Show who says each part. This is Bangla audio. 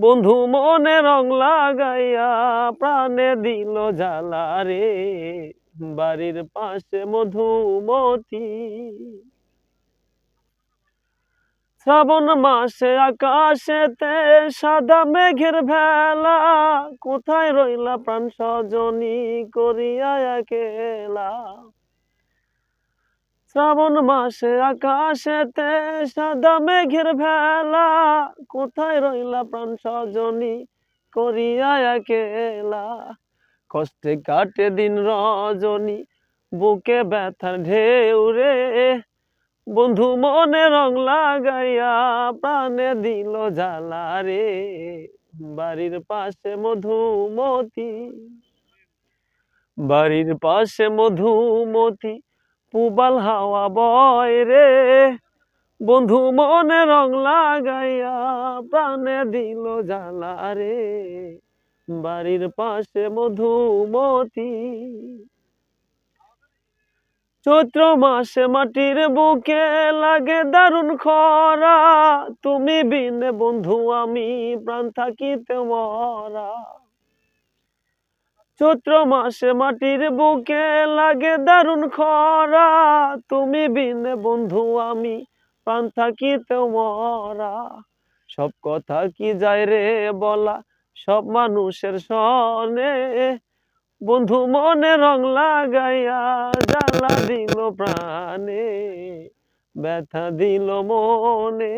Speaker 1: বন্ধু, মনে রং লাগাইয়া প্রাণে দিল জ্বালা রে। বাড়ির পাশে মধুমতি। শ্রাবণ মাসে আকাশেতে সাদা মেঘের ভেলা। কোথায় রইলা প্রাণ সজনী করিয়া একেলা? শ্রাবণ মাসে আকাশেতে সাদা মেঘের ভেলা, কোথায় রইলা প্রাণ সজনী করিয়া একেলা? কষ্টে কাটে দিন রজনী, বুকে ব্যথার ঢেউ রে। বন্ধু মনে রং লাগাইয়া প্রাণে দিল জ্বালা রে। বাড়ির পাশে মধুমতি, বাড়ির পাশে মধুমতি পুবাল হাওয়া বয় রে। বন্ধু মনে রং লাগাইয়া প্রাণে দিল জ্বালা রে। বাড়ির পাশে মধুমতি। চৈত্র মাসে মাটির বুকে লাগে দারুণ খরা। তুমি বিনে বন্ধু, আমি প্রাণ থাকিতে মরা। চৈত্র মাসে মাটির বুকে লাগে দারুণ খরা। তুমি বিনে বন্ধু, আমি প্রাণ থাকিতে মরা সব কথা কি যায় রে বলা? সব মানুষের সনে বন্ধু, মনে রং লাগাইয়া জ্বালা দিল প্রাণে, ব্যথা দিল মনে।